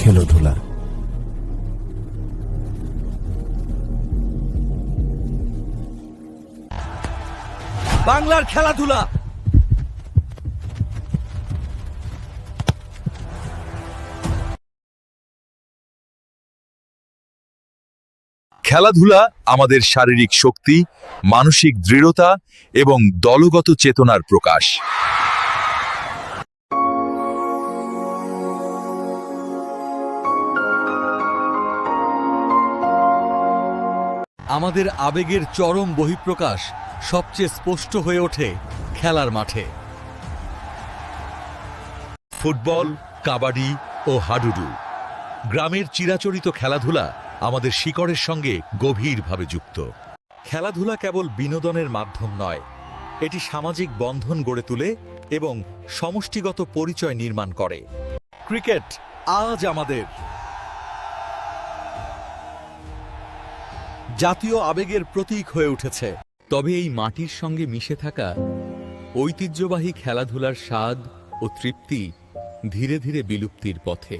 খেলাধুলা বাংলার খেলাধুলা। খেলাধুলা আমাদের শারীরিক শক্তি মানসিক দৃঢ়তা এবং দলগত চেতনার প্রকাশ। আমাদের আবেগের চরম বহিঃপ্রকাশ সবচেয়ে স্পষ্ট হয়ে ওঠে খেলার মাঠে। ফুটবল, কাবাডি ও হাডুডু। গ্রামের চিরাচরিত খেলাধুলা আমাদের শিকড়ের সঙ্গে গভীরভাবে যুক্ত। খেলাধুলা কেবল বিনোদনের মাধ্যম নয়, এটি সামাজিক বন্ধন গড়ে তোলে এবং সমষ্টিগত পরিচয় নির্মাণ করে। ক্রিকেট আজ আমাদের জাতীয় আবেগের প্রতীক হয়ে উঠেছে। তবে এই মাটির সঙ্গে মিশে থাকা ঐতিহ্যবাহী খেলাধুলার স্বাদ ও তৃপ্তি ধীরে ধীরে বিলুপ্তির পথে।